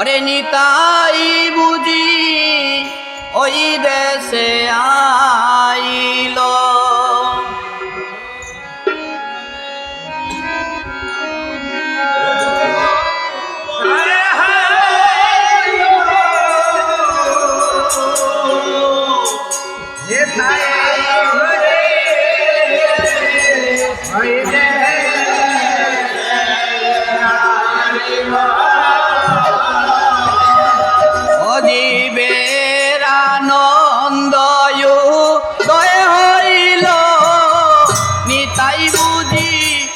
ওরে নিতাই বুঝি ওই দেশে আইল Yeah.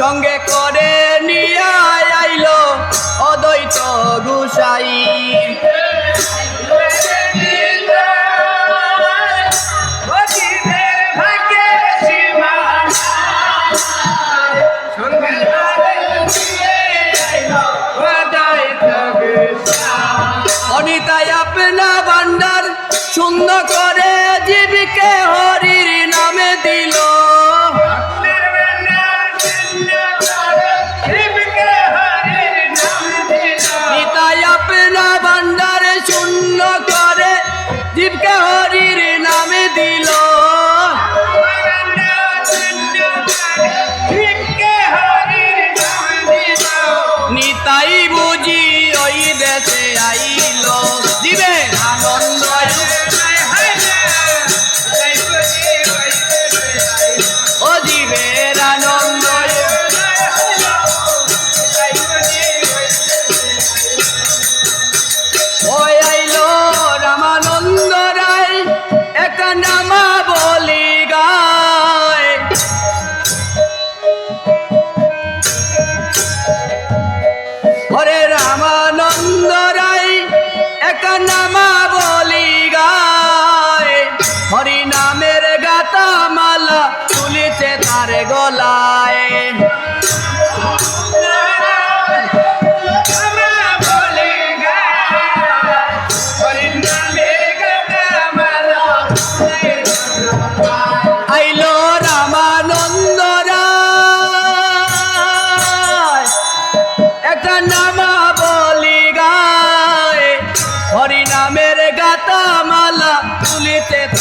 সঙ্গে করে নিয়ে আইল অদ্বৈত গুসাই। অনিতাই আপনা ভান্ডার শূন্য করে জীবিকে হরির নামে দিল।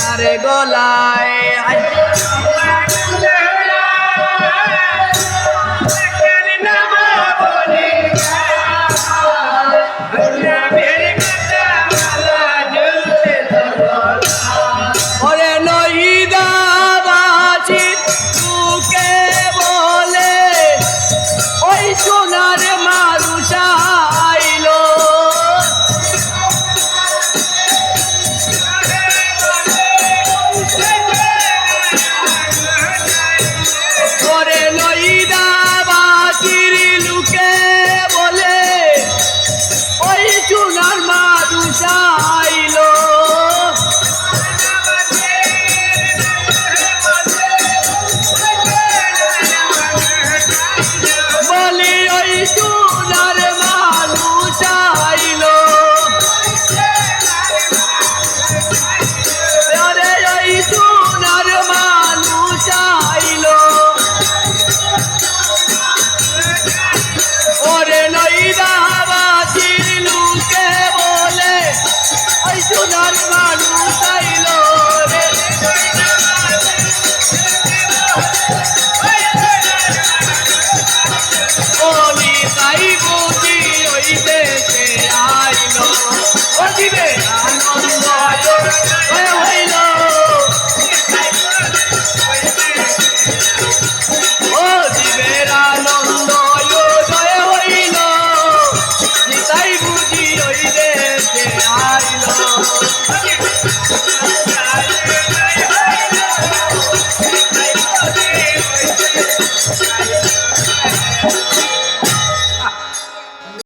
সোনার গলায় হাজার মানুষ আইলো রে।